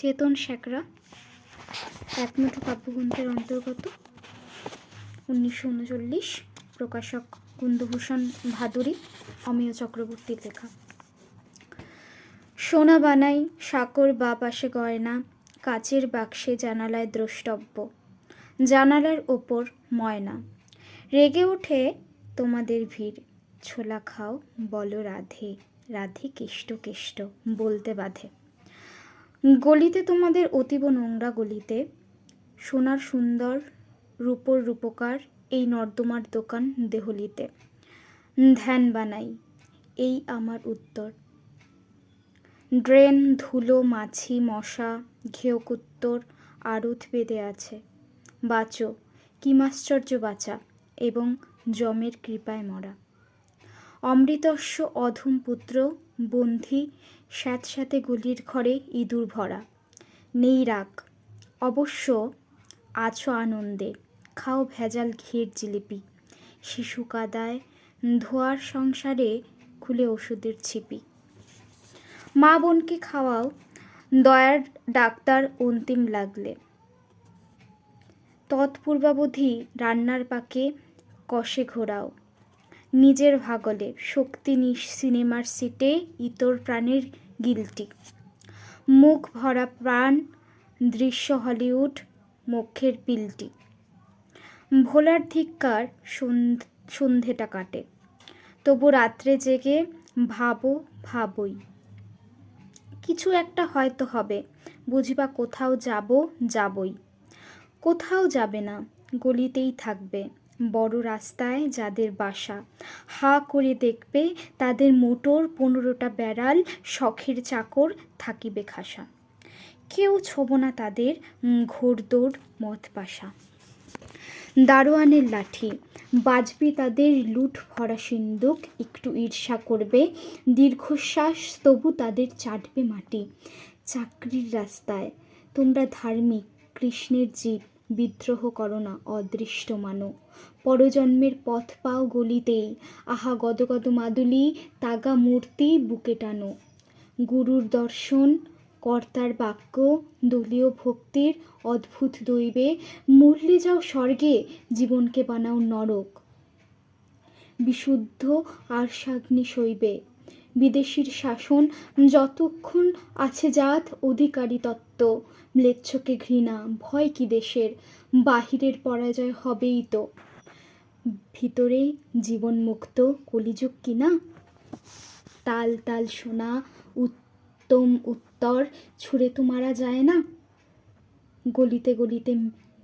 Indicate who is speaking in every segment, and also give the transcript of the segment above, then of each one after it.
Speaker 1: চেতন শেখরা একমুঠো কাব্যগ্রন্থের অন্তর্গত। উনিশশো উনচল্লিশ প্রকাশক কুন্দভূষণ ভাদুরী, অমিয় চক্রবর্তীর লেখা। সোনা বানাই সাকর বা পাশে গয়না, কাচের বাক্সে জানালায় দ্রষ্টব্য। জানালার ওপর ময়না। রেগে ওঠে তোমাদের ভিড়। ছোলা খাও, বলো রাধে রাধে কেষ্ট কেষ্ট, বলতে বাধে। গলিতে তোমাদের অতীব নোংরা গলিতে, সোনার সুন্দর রূপর রূপকার এই নর্দমার দোকান দেহলিতে। ধ্যান বানাই, এই আমার উত্তর। ড্রেন, ধুলো, মাছি, মশা ঘেয়কুত্তর আড়ত বেঁধে আছে। বাঁচো, কিমাশ্চর্য বাঁচা এবং যমের কৃপায় মরা। অমৃতস্য অধম পুত্র, বন্ধি স্যাঁতস্যাঁতে গলির ঘরে ইঁদুর ভরা। নেই রাগ, অবশ্য আছো আনন্দে, খাও ভেজাল ঘির জিলিপি। শিশু কাদায় ধোয়ার সংসারে খুলে ওষুধের ছিপি। মা বোনকে খাওয়াও, দয়ার ডাক্তার অন্তিম লাগলে। তৎপূর্বাবধি রান্নার পাকে কষে ঘোরাও। নিজের ভাগলে, শক্তি সিনেমার সিটে ইতর প্রাণের গিলটি। মুখ ভরা প্রাণ, দৃশ্য হলিউড মক্ষের পিলটি। ভোলার ধিক্কার সন্ধেটা কাটে। তবু রাত্রে জেগে ভাবো, ভাবই। কিছু একটা হয়তো হবে, বুঝিবা কোথাও যাব, যাবই। কোথাও যাবে না, গলিতেই থাকবে। বড় রাস্তায় যাদের বাসা। হা করে দেখবে তাদের মোটর পনেরোটা বেড়াল শখের চাকর থাকিবে খাসা। কেউ ছোব না তাদের ঘোড়দৌড় মদ পাশা দারোয়ানের লাঠি, বাজবে তাদের লুট ভরা সিন্দুক, একটু ঈর্ষা করবে, দীর্ঘশ্বাস তবু তাদের চাটবে মাটি। চাকরির রাস্তায়, তোমরা ধার্মিক, কৃষ্ণের জীব বিদ্রোহ করো না অদৃষ্ট মানো পরজন্মের পথ পাও গলিতেই, আহা গদগদ মাদুলি, তাগা মূর্তি বুকে টানো। গুরুর দর্শন, কর্তার বাক্য, দলীয় ভক্তির অদ্ভুত দৈবে, মরলে যাও স্বর্গে, জীবনকে বানাও নরক। বিশুদ্ধ আর সাগ্নি সইবে বিদেশির শাসন, যতক্ষণ আছে জাত, অধিকারী তত্ত্ব। ম্লেচ্ছকে ঘৃণা, ভয় কি দেশের? বাহিরের পরাজয় হবেই তো। ভিতরে জীবন মুক্ত কলিযুগ কিনা তাল তাল সোনা, উত্তম উত্তর, ছুঁড়ে তো মারা যায় না। গলিতে গলিতে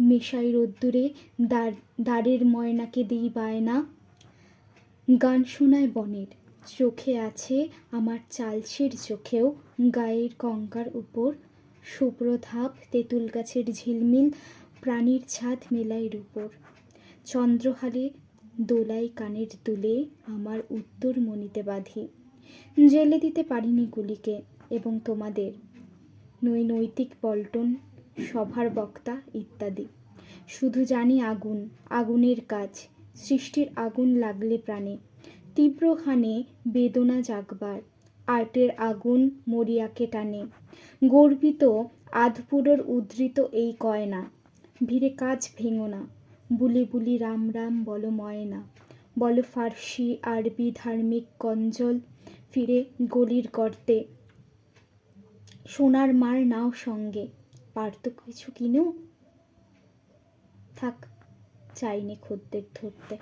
Speaker 1: মেশাই রোদ্দুরে দাঁড় দাঁড়ের ময়নাকে দিই বায়না। গান শোনায় বনের চোখে আছে আমার চালসের চোখেও গায়ের কঙ্কার উপর। শুভ্র ধাপ তেঁতুল গাছের ঝিলমিল প্রাণীর ছাদ মেলাইয়ের উপর। চন্দ্রহালে দোলাই কানের দুলে আমার উত্তর মনিতে বাঁধি। জেলে দিতে পারিনি গুলিকে এবং তোমাদের। নই নৈতিক পল্টন, সভার বক্তা ইত্যাদি। শুধু জানি আগুন, আগুনের কাজ, সৃষ্টির আগুন লাগলে প্রাণে। তীব্র হানে বেদনা জাগবার আর্টের আগুন মরিয়াকে টানে। গর্বিত আধপুরোর উদ্ধৃত এই কয়না ভিড়ে কাজ ভেঙো না, বুলি বুলি রাম রাম বলো ময়না, বলো ফার্সি, আরবি, ধার্মিক কঞ্জল ফিরে গলির গর্তে। সোনার মার নাও সঙ্গে পারত কিছু কিনেও থাক চাইনি খদ্দের ধরতে।